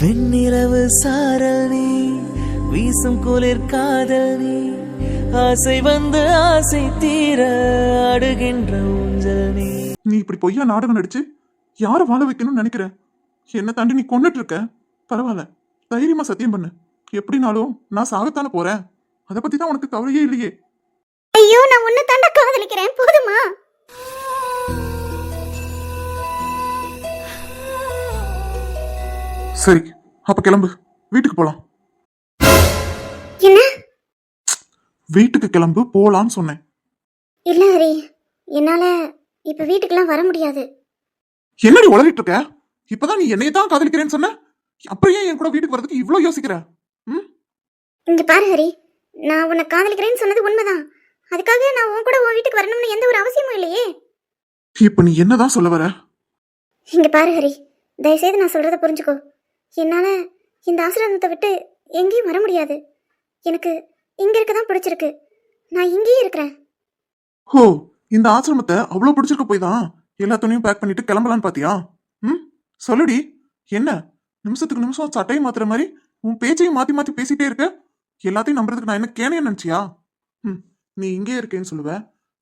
வெண்ணிலவு சாரல் நீ வீசும் குளிர் காதல் நீ ஆசை வந்து ஆசை தீர அடுகின்ற ஊஞ்சல் நீ. நீ இப்படி பொய்யா நாடகம் நடிச்சு? யாரை வாழ வைக்கணும்னு நினைக்கிற? என்ன தாண்டி நீ கொண்டுட்டு இருக்க பரவாயில்ல. தைரியமா சத்தியம் பண்ணு. எப்படினாலும் நான் சாகத்தானே போறேன். அதை பத்தி தான் உனக்கு கவலையே இல்லையே. ஐயோ நான் உன்னை தாண்டா காதலிக்கிறேன். போதுமா? சரி அப்ப கிளம்பு. வீட்டுக்கு போலாம். என்ன? வீட்டுக்கு கிளம்பு போலான்னு சொன்னேன். இல்ல ஹரி என்னால இப்ப வீட்டுக்கெல்லாம் வர முடியாது. என்னடி உளறிட்டு இருக்க? இப்பதான் நீ என்னைய தான் காதலிக்கிறேன்னு சொன்ன? அப்புறம் ஏன் என் கூட வீட்டுக்கு வரதுக்கு இவ்ளோ யோசிக்கிற? ம்? இங்க பாரு ஹரி நான் உன்னை காதலிக்கிறேன்னு சொன்னது உண்மைதான். அதுக்காக நான் உன் கூட உன் வீட்டுக்கு வரணும்னு எந்த ஒரு அவசியமும் இல்லையே. இப்ப நீ என்னதான் சொல்ல வர? இங்க பாரு ஹரி தயவுசெய்து நான் சொல்றத புரிஞ்சுக்கோ. என்னால இந்த ஆசிரமத்தை விட்டு எங்கேயும் வர முடியாது. எனக்கு இங்க இருக்க தான் பிடிச்சிருக்கு. நான் இங்கேயே இருக்கிறேன். ஹோ இந்த ஆசிரமத்தை அவ்வளவு பிடிச்சிருக்க போய் தான் எல்லா துணியும் பேக் பண்ணிட்டு கிளம்பலான்னு பாத்தியா? ம்? சொல்லுடி என்ன? நிமிஷத்துக்கு நிமிஷம் சட்டையை மாத்துற மாதிரி உன் பேச்சையும் மாத்தி மாத்தி பேசிட்டே இருக்க? எல்லாத்தையும் நம்புறதுக்கு நான் என்ன கேனையா நினைச்சியா? ம் நீ இங்கே இருக்கேன்னு சொல்லுவ.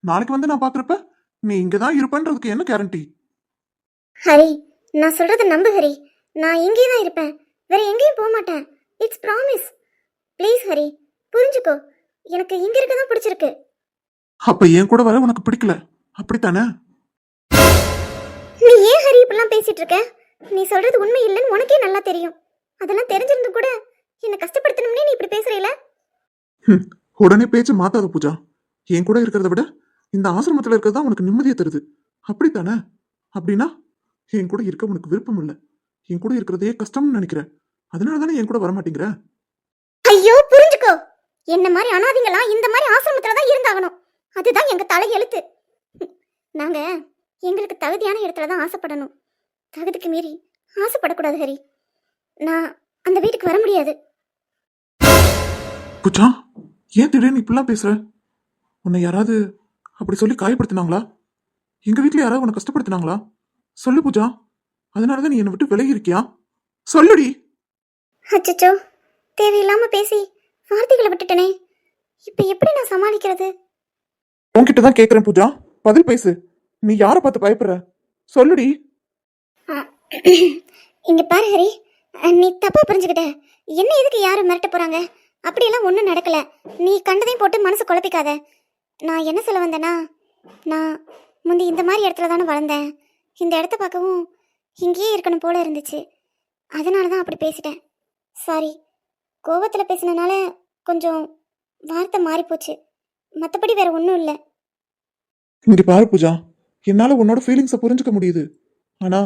நாளைக்கு வந்து நான் பாக்குறப்ப நீ இங்கதான் இருப்பேன்றதுக்கு என்ன கேரண்டி ஹரி நான் சொல்றத நம்பு ஹரி. நான் இங்கே தான் இருப்பேன். வேற எங்கேயும் போக மாட்டேன். இட்ஸ் ப்ராமிஸ் ப்ளீஸ் ஹரி புரிஞ்சுக்கோ. எனக்கு இங்க இருக்க தான் பிடிச்சிருக்கு. அப்ப என் கூட வர உனக்கு பிடிக்கல. அப்படித்தானே? நீ ஏன் ஹரி இப்படிலாம் பேசிட்டு இருக்க? நீ சொல்றது உண்மை இல்லைன்னு உனக்கே நல்லா தெரியும். அதெல்லாம் தெரிஞ்சிருந்தும் கூட என்னை கஷ்டப்படுத்தணும்னே நீ இப்படி பேசுறீல உடனே பேச்சு மாத்தாத பூஜா. என் கூட இருக்கிறத விட இந்த ஆசிரமத்துல இருக்கிறது தான் உனக்கு நிம்மதியை தருது. அப்படித்தானே? அப்படின்னா என் கூட இருக்க உனக்கு விருப்பம் இல்லை. என் கூட இருக்கிறதே கஷ்டம்னு நினைக்கிற அதனால தானே என் கூட வர மாட்டேங்கிற ஐயோ புரிஞ்சுக்கோ. என்ன மாதிரி அனாதைங்களாம் இந்த மாதிரி ஆசிரமத்துல தான் இருந்தாகணும். அதுதான் எங்க தலை எழுத்து. நாங்க எங்களுக்கு தகுதியான இடத்துல தான் ஆசைப்படணும். தகுதிக்கு மீறி ஆசைப்படக்கூடாது ஹரி. நான் அந்த வீட்டுக்கு வர முடியாது. பூஜா ஏன் திடீர்னு இப்படிலாம் பேசுற? உன்னை யாராவது அப்படி சொல்லி காயப்படுத்தினாங்களா? எங்க வீட்ல யாராவது உன்னை கஷ்டப்படுத்தினாங்களா? சொல்லு பூஜா. அதனால தான் நீ என்னை விட்டு விலகி இருக்கியா சொல்லுடி. அச்சச்சோ தேவையில்லாம பேசி வார்த்தைகளை விட்டுட்டனே. இப்ப எப்படி நான் சமாளிக்கிறது? உன்கிட்ட தான் கேக்குறேன் பூஜா. பதில் பேசு. நீ யாரை பார்த்து பயப்படுற? சொல்லுடி. இங்க பாரு ஹரி. நீ தப்பா புரிஞ்சுக்கிட்ட. என்ன எதுக்கு யாரும் மிரட்ட போறாங்க? அப்படியெல்லாம் ஒன்றும் நடக்கல. நீ கண்டதையும் போட்டு மனசு குழப்பிக்காத. நான் என்ன சொல்ல வந்தேன்னா நான் முந்தி இந்த மாதிரி இடத்துல தானே வளர்ந்தேன். இந்த இடத்த பார்க்கவும் இங்கேயே இருக்கணும் போல இருந்துச்சு. அதனால தான் அப்படி பேசிட்டேன். சாரி கோவத்தில் பேசினனால கொஞ்சம் வார்த்தை மாறிப்போச்சு மற்றபடி வேற ஒன்றும் இல்லை. இங்க பாரு பூஜா என்னால உன்னோட ஃபீலிங்ஸை புரிஞ்சுக்க முடியுது. ஆனா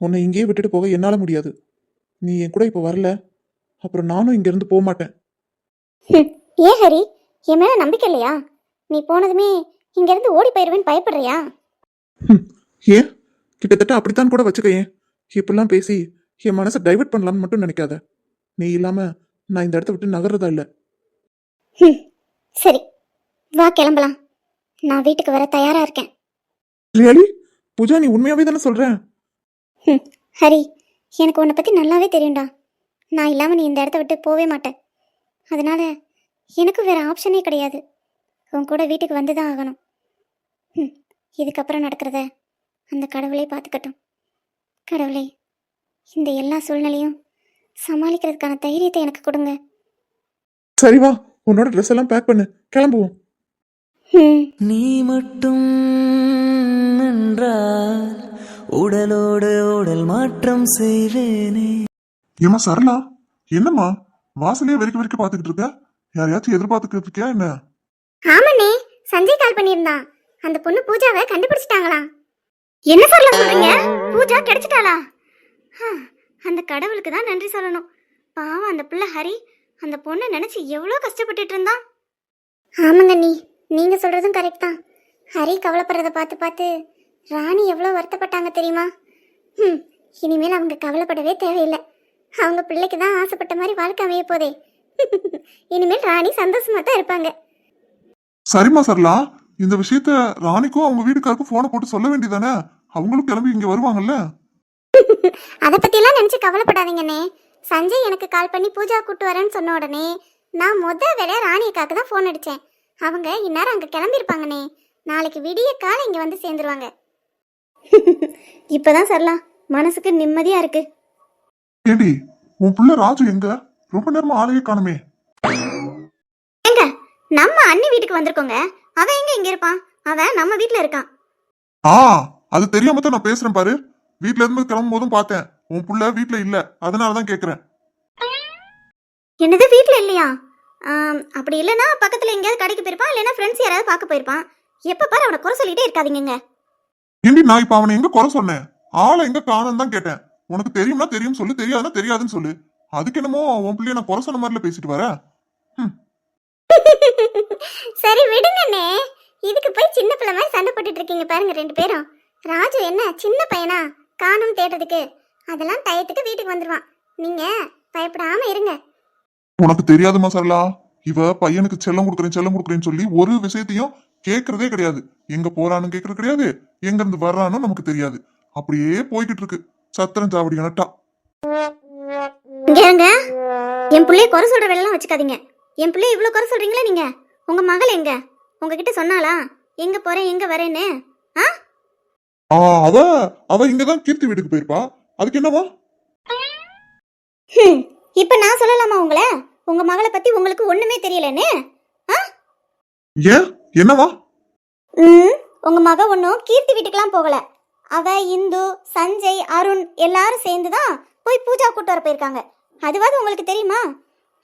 உன்னை இங்கேயே விட்டுட்டு போக என்னால முடியாது. நீ என் கூட இப்ப வரல அப்புறம் நானும் இங்க இருந்து போக மாட்டேன். ஏன் ஹரி? என் மேல நம்பிக்கை இல்லையா? நீ போனதுமே இங்கிருந்து ஓடி போயிருவேன்னு பயப்படுறியா? ஏன்? கிட்டத்தட்ட அப்படித்தான் கூட வச்சுக்க ஏன் இப்படிலாம் பேசி என் மனசை டைவர்ட் பண்ணலாம்னு மட்டும் நினைக்காத. நீ இல்லாம நான் இந்த இடத்த விட்டு நகர்றதா இல்ல. சரி. வா கிளம்பலாம். நான் வீட்டுக்கு வர தயாரா இருக்கேன். ரியலி? பூஜா நீ உண்மையாவே தானே சொல்ற? ஹரி எனக்கு உன்னை பத்தி நல்லாவே தெரியும்டா. நான் இல்லாம நீ இந்த இடத்த விட்டு போவே மாட்டேன். அதனால எனக்கு வேற ஆப்ஷனே கிடையாது. உன் கூட வீட்டுக்கு வந்து தான் ஆகணும் இதுக்கப்புறம் நடக்கிறத அந்த கடவுளே பார்த்துக்கட்டும். கடவுளே இந்த எல்லா சூழ்நிலையும் சமாளிக்கிறதுக்கான தைரியத்தை எனக்கு கொடுங்க. சரி வா உன்னோட ட்ரெஸ் எல்லாம் பேக் பண்ணு. கிளம்புவோம். நீ மட்டும் என்றால் உடலோடு உடல் மாற்றம் செய்வேனே. ஏமா சரளா என்னம்மா? வாசலையே வெறிக்க வெறிக்க பாத்துக்கிட்டு இருக்க? யாரையாச்சும் எதிர்பார்த்துக்கிட்டு இருக்கியா என்ன? ஆமாண்ணே சஞ்சய் கால் பண்ணியிருந்தான். அந்த பொண்ணு பூஜாவை கண்டுபிடிச்சிட்டாங்களாம். என்ன சொல்ல சொல்றீங்க? பூஜா கிடைச்சிட்டாளா? ஹா, அந்த கடவுளுக்கு தான் நன்றி சொல்லணும். பாவம் அந்த பிள்ளை ஹரி அந்த பொண்ணை நினைச்சு எவ்வளோ கஷ்டப்பட்டுட்டு இருந்தான். ஆமாங்க நீ நீங்க சொல்றதும் கரெக்ட் தான். ஹரி கவலைப்படுறத பார்த்து பார்த்து ராணி எவ்வளோ வருத்தப்பட்டாங்க தெரியுமா? ம் இனிமேல் அவங்க கவலைப்படவே தேவையில்லை. அவங்க பிள்ளைக்கு தான் ஆசைப்பட்ட மாதிரி வாழ்க்கை அமைய போதே. இனிமேல் ராணி சந்தோஷமா தான் இருப்பாங்க. சரிம்மா சரலா இந்த விஷயத்த ராணிக்கும் அவங்க வீட்டுக்காருக்கும் போனை போட்டு சொல்ல வேண்டியதானே அவங்களும் கிளம்பி இங்க வருவாங்கல்ல? அதை பத்தியெல்லாம் நினைச்சு கவலைப்படாதீங்கண்ணே. சஞ்சய் எனக்கு கால் பண்ணி பூஜா கூட்டு வரேன்னு சொன்ன உடனே நான் முத வேலையா ராணி அக்காக்கு தான் ஃபோன் அடித்தேன் அவங்க இந்நேரம் அங்கே கிளம்பியிருப்பாங்கண்ணே. நாளைக்கு விடிய காலை இங்கே வந்து சேர்ந்துருவாங்க. இப்போதான் சரலாம் மனசுக்கு நிம்மதியாக இருக்கு. ஏண்டி உன் புள்ள ராஜு எங்க? ரொம்ப நேரமா ஆளையே காணுமே. எங்க நம்ம அண்ணி வீட்டுக்கு வந்திருக்கோங்க. அவன் எங்க இங்க இருப்பான்? அவன் நம்ம வீட்ல இருக்கான். ஆ அது தெரியாம தான் நான் பேசுறேன் பாரு. வீட்ல இருந்து கிளம்பும் போதும் பார்த்தேன். உன் புள்ள வீட்ல இல்ல. அதனாலதான் கேக்குறேன். என்னது வீட்ல இல்லையா? ஆம், அப்படி இல்லைன்னா பக்கத்துல எங்கேயாவது கடைக்கு போயிருப்பான் இல்லைன்னா ஃப்ரெண்ட்ஸ் யாராவது பார்க்க போயிருப்பான். எப்ப பாரு அவனை குறை சொல்லிட்டே இருக்காதீங்கங்க. ஏண்டி நான் இப்ப அவனை எங்க குறை சொன்னேன்? ஆளை எங்க காணும்னு தான் கேட்டேன். உனக்கு தெரியும்னா தெரியும் சொல்லு தெரியாதுன்னா தெரியாதுன்னு சொல்லு. அதுக்கு என்னமோ உன் பிள்ளைய நான் குறை சொன்ன மாதிரில பேசிட்டு வர? சரி விடுங்கண்ணே இதுக்கு போய் சின்ன பிள்ளை மாதிரி சண்டை போட்டுட்டு இருக்கீங்க பாருங்க ரெண்டு பேரும். ராஜு என்ன சின்ன பையனா? காணும் தேடுறதுக்கு. அதெல்லாம் டயத்துக்கு வீட்டுக்கு வந்துருவான். நீங்க பயப்படாம இருங்க. உனக்கு தெரியாதுமா சரலா இவ பையனுக்கு செல்லம் கொடுக்குறேன் செல்லம் கொடுக்குறேன்னு சொல்லி ஒரு விஷயத்தையும் கேட்கறதே கிடையாது. எங்க போறான்னு கேட்கறது கிடையாது. எங்க இருந்து வர்றான்னு நமக்கு தெரியாது. அப்படியே போய்கிட்டு இருக்கு. சத்திரம் சாவடி நட்டா என் பிள்ளைய குறை சொல்ற வேலைலாம் வச்சுக்காதீங்க. என் பிள்ளைய இவ்வளவு குறை சொல்றீங்களா நீங்க? உங்க மகள் எங்க? உங்ககிட்ட சொன்னாளா? எங்க போறேன் எங்க வரேன்னு? ஆ? ஆ அவ அவ இங்கதான் கீர்த்தி வீட்டுக்கு போயிருப்பா. அதுக்கு என்னவா? ஹம், இப்ப நான் சொல்லலாமா உங்கள? உங்க மகளை பத்தி உங்களுக்கு ஒண்ணுமே தெரியலன்னு? ஆ? ஏன்? என்னவா? ம் உங்க மக ஒன்றும் கீர்த்தி வீட்டுக்கெல்லாம் போகல. அவ இந்து சஞ்சய் அருண் எல்லாரும் சேர்ந்து தான் போய் பூஜா கூட்டு வர போயிருக்காங்க. அதுவாது உங்களுக்கு தெரியுமா?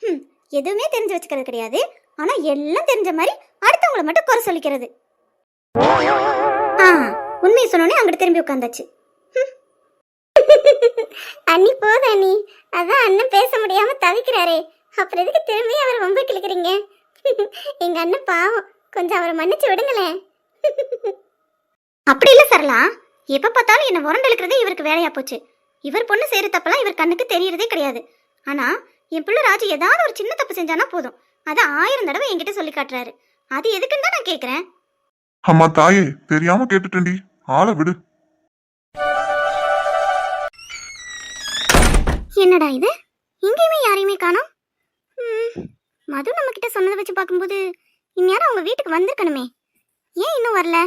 ம் எதுவுமே தெரிஞ்சு வச்சுக்கிறது கிடையாது. ஆனா எல்லாம் தெரிஞ்ச மாதிரி அடுத்தவங்கள மட்டும் குறை சொல்லிக்கிறது. ஆ உண்மையை சொன்னோன்னே அங்கிட்டு திரும்பி உட்காந்தாச்சு. அண்ணி போதும் அண்ணி. அதான் அண்ணன் பேச முடியாம தவிக்கிறாரே. அப்புறம் எதுக்கு திரும்பி அவர் ரொம்ப கிழக்குறீங்க? எங்க அண்ணன் பாவம். கொஞ்சம் அவரை மன்னிச்சு விடுங்களேன். அப்படி இல்ல சரலா எப்ப பார்த்தாலும் என்ன உரண்டு இழுக்கிறதே இவருக்கு வேலையா போச்சு. இவர் பொண்ணு செய்யற தப்பெல்லாம் இவர் கண்ணுக்கு தெரியறதே கிடையாது. ஆனா என் பிள்ளை ராஜு ஏதாவது ஒரு சின்ன தப்பு செஞ்சானா போதும். அதை ஆயிரம் தடவை என்கிட்ட சொல்லி காட்டுறாரு. அது எதுக்குன்னு தான் நான் கேக்குறேன். அம்மா தாயே தெரியாம கேட்டுட்டேன்டி. ஆளை விடு. என்னடா இது? எங்கேயுமே யாரையுமே காணோம்? ம், மது நம்ம கிட்ட சொன்னதை வச்சு பார்க்கும்போது இந்நேரம் அவங்க வீட்டுக்கு வந்திருக்கணுமே. ஏன் இன்னும் வரல?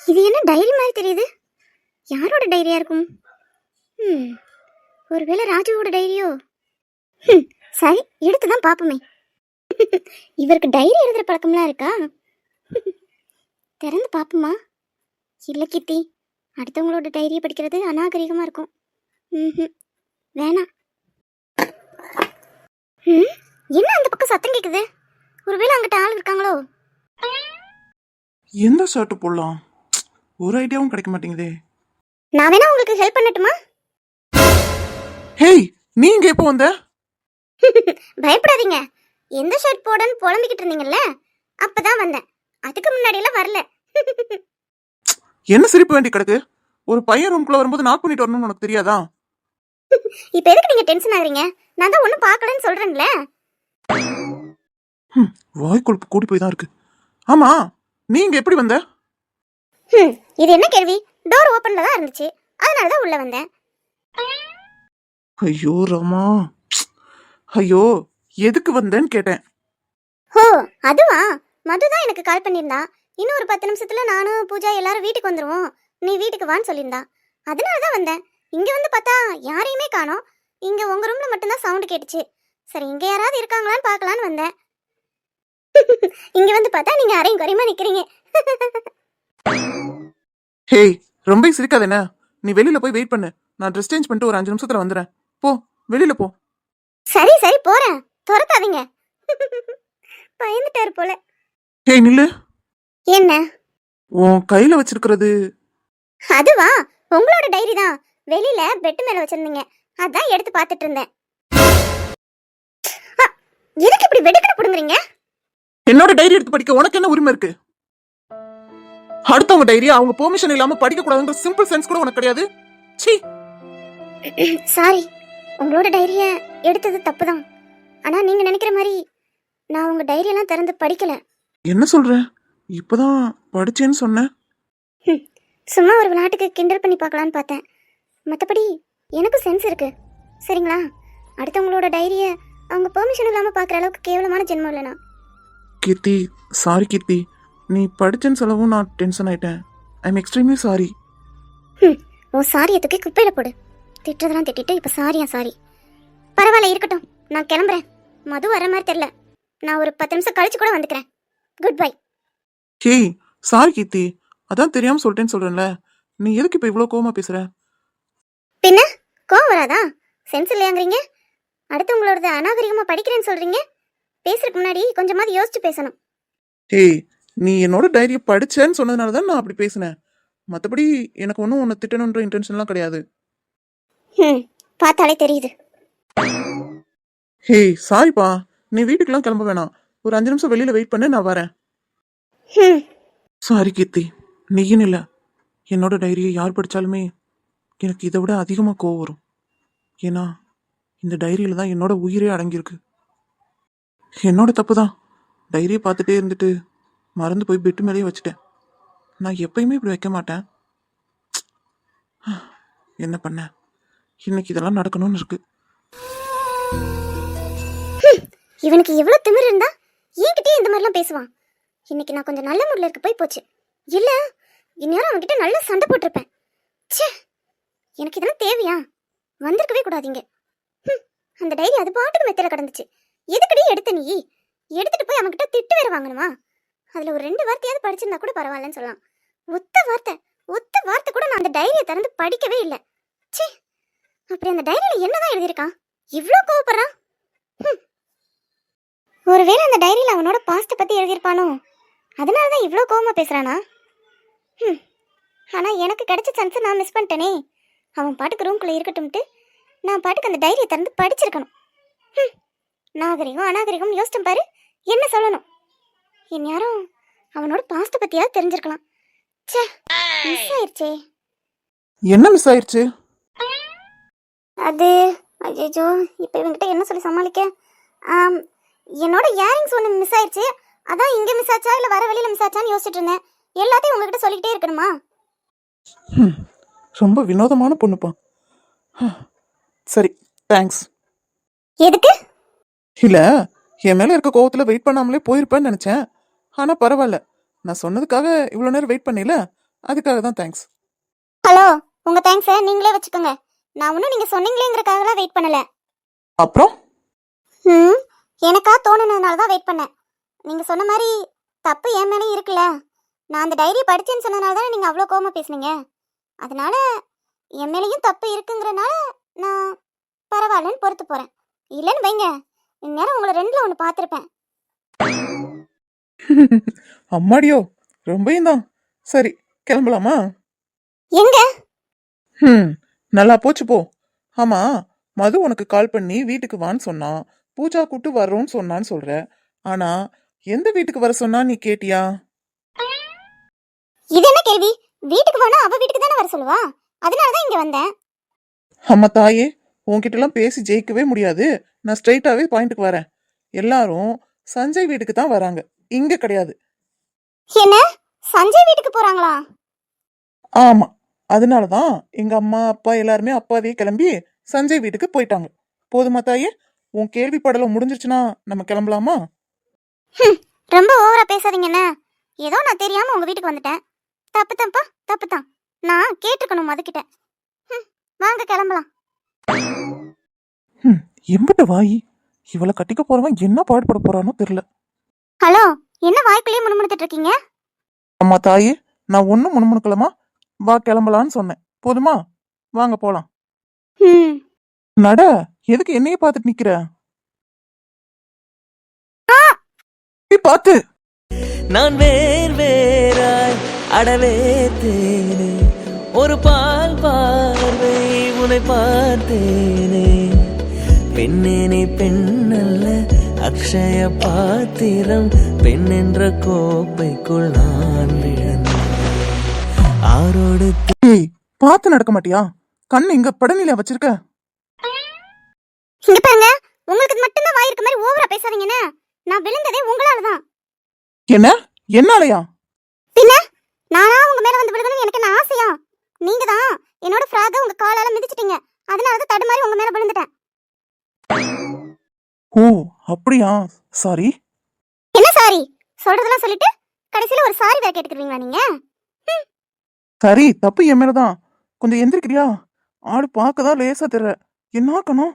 இது என்ன டைரி மாதிரி தெரியுது? யாரோட டைரியா இருக்கும்? ம். ஒருவேளை ராஜுவோட டைரியோ? ம், சரி எடுத்து தான் பார்ப்போமே இவருக்கு டைரி எழுதுற பழக்கம்லாம் இருக்கா? திறந்து பார்ப்போமா இல்லை கித்தி அடுத்தவங்களோட டைரியை படிக்கிறது அநாகரிகமாக இருக்கும். ம்ஹும். வேணாம். ம் என்ன அந்த பக்கம் சத்தம் கேக்குது? ஒருவேளை அங்கிட்ட ஆள் இருக்காங்களோ? எந்த ஷர்ட் போடலாம்? ஒரு ஐடியாவும் கிடைக்க மாட்டேங்குதே. நான் வேணா உங்களுக்கு ஹெல்ப் பண்ணட்டுமா? ஹேய் நீங்க எப்போ வந்த? பயப்படாதீங்க. எந்த ஷர்ட் போடன்னு புலம்பிக்கிட்டு இருந்தீங்கல்ல? அப்பதான் வந்தேன். அதுக்கு முன்னாடியெல்லாம் வரல. என்ன சிரிப்பு வேண்டி கிடக்கு? ஒரு பையன் ரூம்குள்ள வரும்போது நாக் பண்ணிட்டு வரணும்னு உனக்கு தெரியாதா? இப்போ எதுக்கு நீங்க டென்ஷன் ஆகுறீங்க? நான் தான் ஒன்றும் பார்க்கலன்னு சொல்றேன்ல. ஹம், வாய் கொழுப்பு கூடி போய் தான் இருக்கு. ஆமா நீங்க எப்படி வந்த? இது என்ன கேள்வி? டோர் ஓப்பன்ல தான் இருந்துச்சு. அதனால தான் உள்ள வந்தேன். ஐயோ ரமா. ஐயோ எதுக்கு வந்தேன்னு கேட்டேன். ஓ அதுவா? மது தான் எனக்கு கால் பண்ணியிருந்தா. இன்னும் ஒரு பத்து நிமிஷத்துல நானும் பூஜா எல்லாரும் வீட்டுக்கு வந்துருவோம். நீ வீட்டுக்கு வான்னு சொல்லியிருந்தா. அதனால தான் வந்தேன். இங்க வந்து பார்த்தா யாரையுமே காணோம். இங்க உங்க ரூம்ல மட்டும்தான் சவுண்ட் கேட்டுச்சு. சரி இங்க யாராவது இருக்காங்களான்னு பார்க்கலான்னு வந்தேன். இங்க வந்து பார்த்தா நீங்க அரையும் குறையுமா நிக்கிறீங்க. ஹேய் ரொம்ப சிரிக்காத என்ன நீ வெளியில போய் வெயிட் பண்ணு. நான் ட்ரெஸ் சேஞ்ச் பண்ணிட்டு ஒரு அஞ்சு நிமிஷத்துல வந்துடுறேன் போ வெளியில போ. சரி சரி போறேன். துரத்தாதீங்க. பயந்துட்டாரு போல. ஹேய் நில்லு. என்ன? உன் கையில வச்சிருக்கிறது. அதுவா? உங்களோட டைரி தான். வெளியில பெட் மேல வச்சிருந்தீங்க. அதான் எடுத்து பார்த்துட்டு இருந்தேன். அ, எதுக்கு இப்படி வெடுக்குன்னு புடுங்குறீங்க? என்னோட டைரி எடுத்து படிக்க உனக்கு என்ன உரிமை இருக்கு? அடுத்தவங்க டைரி அவங்க பெர்மிஷன் இல்லாம படிக்க கூடாதுன்ற சிம்பிள் சென்ஸ் கூட உனக்கு கிடையாது. சீ சாரி. உங்களோட டைரிய எடுத்தது தப்பு தான் ஆனா நீங்க நினைக்கிற மாதிரி நான் உங்க டைரியெல்லாம் திறந்து படிக்கல. என்ன சொல்ற? இப்பதான் படிச்சேன்னு சொன்னேன் சும்மா ஒரு விளையாட்டுக்கு கிண்டல் பண்ணி பார்க்கலான்னு பார்த்தேன். மற்றபடி எனக்கு சென்ஸ் இருக்கு. சரிங்களா? அடுத்தவங்களோட டைரியை அவங்க பெர்மிஷன் இல்லாமல் பார்க்குற அளவுக்கு கேவலமான ஜென்மம் இல்லைனா கீர்த்தி சாரி கீர்த்தி. நீ படிச்சேன்னு சொல்லவும் நான் டென்ஷன் ஆயிட்டேன். ஐ எம் எக்ஸ்ட்ரீம்லி சாரி ம் ஓ சாரியை தூக்கி குப்பையில் போடு. திட்டுறதெல்லாம் திட்டிட்டு இப்போ சாரியா சாரி பரவாயில்ல இருக்கட்டும். நான் கிளம்புறேன். மது வர மாதிரி தெரில நான் ஒரு பத்து நிமிஷம் கழிச்சு கூட வந்துக்கிறேன். Good bye hey sorry Keerthi. அதான் தெரியாம சொல்லிட்டேன்னு சொல்றேன்ல. நீ எதுக்கு இப்போ இவ்வளோ கோவமா பேசுற? பின்ன? கோவம் வராதா? சென்ஸ் இல்லையாங்கிறீங்க? அடுத்தவங்களோடது அநாகரிகமாக படிக்கிறேன்னு சொல்கிறீங்க பேசுறதுக்கு முன்னாடி கொஞ்சமாவது யோசிச்சு பேசணும். ஹேய் நீ என்னோட டைரியை படிச்சேன்னு சொன்னதுனால தான் நான் அப்படி பேசினேன். மற்றபடி எனக்கு ஒன்றும் உன்னை திட்டணுன்ற இன்டென்ஷன்லாம் கிடையாது. ம் பார்த்தாலே தெரியுது. ஹேய் சாரிப்பா. நீ வீட்டுக்கெல்லாம் கிளம்ப வேணாம். ஒரு அஞ்சு நிமிஷம் வெளியில வெயிட் பண்ணு நான் வரேன். ம் சாரி கீர்த்தி. நீயும் இல்லை. என்னோட டைரியை யார் படித்தாலுமே எனக்கு இதை விட அதிகமாக கோவம் வரும். ஏன்னா இந்த டைரியில் தான் என்னோட உயிரே அடங்கியிருக்கு. என்னோட தப்பு தான் டைரியை பார்த்துட்டே இருந்துட்டு மறந்து போய் பெட்டு மேலேயே வச்சுட்டேன். நான் எப்பயுமே இப்படி வைக்க மாட்டேன். என்ன பண்ண? இன்னைக்கு இதெல்லாம் நடக்கணும்னு இருக்கு. இவனுக்கு எவ்வளோ திமிரு இருந்தா என்கிட்டயே இந்த மாதிரிலாம் பேசுவான். இன்னைக்கு நான் கொஞ்சம் நல்ல மூட்ல இருக்க போய் போச்சு. இல்ல இந்நேரம் அவன்கிட்ட நல்லா சண்டை போட்டிருப்பேன். ச்சே எனக்கு இதெல்லாம் தேவையா? வந்திருக்கவே கூடாதீங்க. அந்த டைரி அது பாட்டுக்கு மெத்தில கிடந்துச்சு. எதுக்கடி எடுத்த நீ? எடுத்துட்டு போய் அவன்கிட்ட திட்டு வேற வாங்கணுமா? அதுல ஒரு ரெண்டு வார்த்தையாவது படிச்சிருந்தா கூட பரவாயில்லன்னு சொல்லலாம். ஒத்த வார்த்தை ஒத்த வார்த்தை கூட நான் அந்த டைரியை திறந்து படிக்கவே இல்லை. ச்சே அப்படி அந்த டைரியில என்னதான் எழுதியிருக்கான்? இவ்வளோ கோவப்படுறான் ஒருவேளை அந்த டைரியில் அவனோட பாஸ்ட்டை பற்றி எழுதியிருப்பானோ? அதனால தான் இவ்வளோ கோவமா பேசுகிறானா ம் ஆனால் எனக்கு கிடைச்ச சான்ஸை நான் மிஸ் பண்ணிட்டேனே. அவன் பாட்டுக்கு ரூம்குள்ளே இருக்கட்டும்ட்டு நான் பாட்டுக்கு அந்த டைரியை திறந்து படிச்சிருக்கணும். ம் நாகரிகம் அநாகரிகம் யோசிச்சேன் பாரு என்ன சொல்லணும்? என் யாரும் அவனோட பாஸ்ட்டை பற்றியாவது தெரிஞ்சிருக்கலாம். ச்சே மிஸ் ஆயிடுச்சே என்ன மிஸ் ஆயிடுச்சு அது அஜய்ஜோ இப்போ இவங்கிட்ட என்ன சொல்லி சமாளிக்க? என்னோட இயரிங்ஸ் ஒன்று மிஸ் ஆயிடுச்சு. அதான் இங்கே மிஸ் ஆச்சா இல்லை வர வழியில் மிஸ் ஆச்சான்னு யோசிச்சுட்டு இருந்தேன். எல்லாத்தையும் உங்ககிட்ட சொல்லிக்கிட்டே இருக்கணுமா? ரொம்ப வினோதமான பொண்ணுப்பா. சரி தேங்க்ஸ் எதுக்கு? இல்ல என் மேல இருக்க கோவத்துல வெயிட் பண்ணாமலே போயிருப்பேன்னு நினைச்சேன். ஆனா பரவாயில்ல நான் சொன்னதுக்காக இவ்வளவு நேரம் வெயிட் பண்ணல அதுக்காக தான் தேங்க்ஸ் ஹலோ உங்கள் தேங்க்ஸை நீங்களே வச்சுக்கோங்க. நான் ஒன்றும் நீங்கள் சொன்னீங்களேங்கிறக்காகலாம் வெயிட் பண்ணல. அப்புறம்? ம் எனக்கா தோணுனதுனால தான் வெயிட் பண்ணேன். நீங்கள் சொன்ன மாதிரி தப்பு என் மேலே இருக்குல்ல. நான் அந்த டைரி படிச்சேன்னு சொன்னதுனால தானே நீங்கள் அவ்வளோ கோவமா பேசுனீங்க. அதனால என் மேலேயும் தப்பு இருக்குங்கிறனால நான் பரவாயில்லன்னு பொறுத்து போகிறேன் இல்லைன்னு வைங்க. இந்நேரம் உங்களை ரெண்டில் ஒன்று பார்த்துருப்பேன். அம்மாடியோ ரொம்பயும் தான். சரி கிளம்பலாமா? எங்க? ம். நல்லா போச்சு போ. ஆமா மது உனக்கு கால் பண்ணி வீட்டுக்கு வான்னு சொன்னான் பூஜா கூட்டு வர்றோம்னு சொன்னான்னு சொல்ற. ஆனா எந்த வீட்டுக்கு வர சொன்னா நீ கேட்டியா? இது என்ன கேள்வி? வீட்டுக்கு போனா அவ வீட்டுக்கு தானே வர சொல்லுவா? அதனால தான் இங்கே வந்தேன். அம்மா தாயே உன்கிட்டலாம் பேசி ஜெயிக்கவே முடியாது. நான் ஸ்ட்ரைட்டாவே பாயிண்ட்டுக்கு வரேன். எல்லாரும் சஞ்சய் வீட்டுக்கு தான் வராங்க. இங்க கிடையாது. என்ன? சஞ்சய் வீட்டுக்கு போகிறாங்களா ஆமா. அதனால தான் எங்க அம்மா அப்பா எல்லாருமே அப்பாவே கிளம்பி சஞ்சய் வீட்டுக்கு போயிட்டாங்க. போதுமா தாயே? உன் கேள்வி படலம் முடிஞ்சிருச்சுன்னா நம்ம கிளம்பலாமா? ரொம்ப ஓவரா பேசாதீங்கண்ணே ஏதோ நான் தெரியாம உங்க வீட்டுக்கு வந்துட்டேன். தப்பு தப்பா? தப்பு தான். நான் கேட்டிருக்கணும் அதுக்கிட்ட ம், வாங்க கிளம்பலாம். ம் எம்பிட்ட வாயி. இவளை கட்டிக்க போறவன் என்ன பாடுபட போறானோ தெரியல. ஹலோ என்ன வாய்க்குள்ளேயே முணுமுணுத்துட்டு இருக்கீங்க? அம்மா தாயே நான் ஒன்னும் முணுமுணுக்கலமா வா கிளம்பலான்னு சொன்னேன். போதுமா? வாங்க போலாம். நட எதுக்கு என்னையே பார்த்துட்டு நிக்கிற? ஏய், பார்த்து. நான் வேர் வேறாய் அடவே தேனே. ஒரு பால் பார்வை உன்னை பார்த்தேனே. பெண்ணேனே பெண்ணல்ல அக்ஷய பாத்திரம். பெண் என்ற கோப்பைக்குள் நான் ஏய் பார்த்து நடக்க மாட்டியா? கண் இங்க படநிலையா வச்சிருக்க. இங்க பாருங்க உங்களுக்கு மட்டும்தான் வாய் இருக்க மாதிரி ஓவரா பேசாதீங்கண்ணே. நான் விழுந்ததே உங்களால தான் என்ன? என்னாலயா? பின்ன நானா உங்க மேல வந்து விழுகணும்னு எனக்கு என்ன ஆசையா? நீங்க தான் என்னோட ஃப்ராக உங்க காலால மிதிச்சிட்டீங்க. அதனால தான் தடுமாறி உங்க மேல விழுந்துட்டேன். ஓ அப்படியா? சாரி. என்ன சாரி? சொல்றதெல்லாம் சொல்லிட்டு கடைசியில ஒரு சாரி வேற கேட்டுக்கிறீங்களா நீங்க? சரி தப்பு என் மேலதான் கொஞ்சம் எந்திரிக்கிறியா? ஆடு பார்க்க தான் லேசா தெரியற என்ன ஆக்கணும்?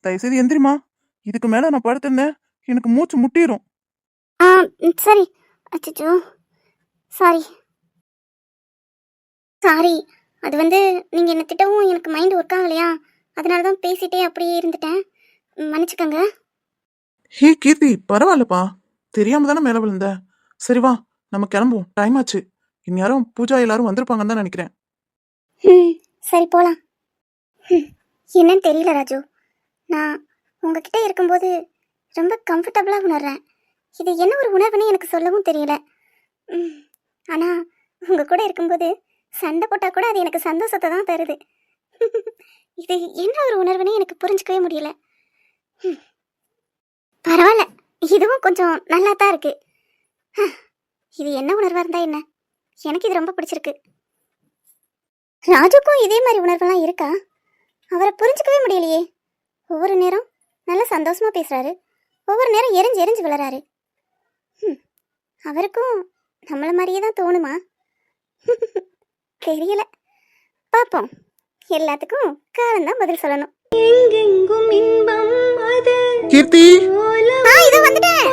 தயவுசெய்து எந்திரிமா இதுக்கு மேல நான் படுத்திருந்தேன். எனக்கு மூச்சு முட்டிரும். ஆ ம், சரி. அச்சோ சாரி. சாரி. அது வந்து நீங்க என்ன திட்டவும் எனக்கு மைண்ட் ஒர்க் ஆகலையா? அதனால தான் பேசிட்டே அப்படியே இருந்துட்டேன். ம், மன்னிச்சுக்கோங்க. ஹே கீர்த்தி பரவாயில்லப்பா. தெரியாம தானே மேல விழுந்த? சரி வா நம்ம கிளம்புவோம். டைம் ஆச்சு. இந்நேரம் பூஜா எல்லாரும் வந்திருப்பாங்கன்னு தான் நினைக்கிறேன். ம் சரி போலாம். ம், என்னன்னு தெரியல ராஜு. நான் உங்ககிட்ட இருக்கும்போது ரொம்ப கம்ஃபர்டபுளாக உணர்றேன். இது என்ன ஒரு உணர்வுன்னு எனக்கு சொல்லவும் தெரியல. ம், உங்கள் கூட இருக்கும்போது சண்டை போட்டால் கூட அது எனக்கு சந்தோஷத்தை தான் தருது. இது என்ன ஒரு உணர்வுன்னு எனக்கு புரிஞ்சிக்கவே முடியல. பரவாயில்ல. இதுவும் கொஞ்சம் நல்லா தான் இருக்குது ஹ, இது என்ன உணர்வாக இருந்தால் என்ன? எனக்கு இது ரொம்ப பிடிச்சிருக்கு. ராஜுக்கும் இதே மாதிரி உணர்வெல்லாம் இருக்கா? அவரை புரிஞ்சுக்கவே முடியலையே. ஒவ்வொரு நேரம் நல்லா சந்தோஷமா பேசுறாரு. ஒவ்வொரு நேரம் எரிஞ்சு எரிஞ்சு விழறாரு. ஹம், அவருக்கும் நம்மள மாதிரியே தான் தோணுமா? தெரியல. பார்ப்போம். எல்லாத்துக்கும் காலம்தான் பதில் சொல்லணும். எங்கெங்கும் இன்பம் கீர்த்தி? இதோ வந்துட்டேன்.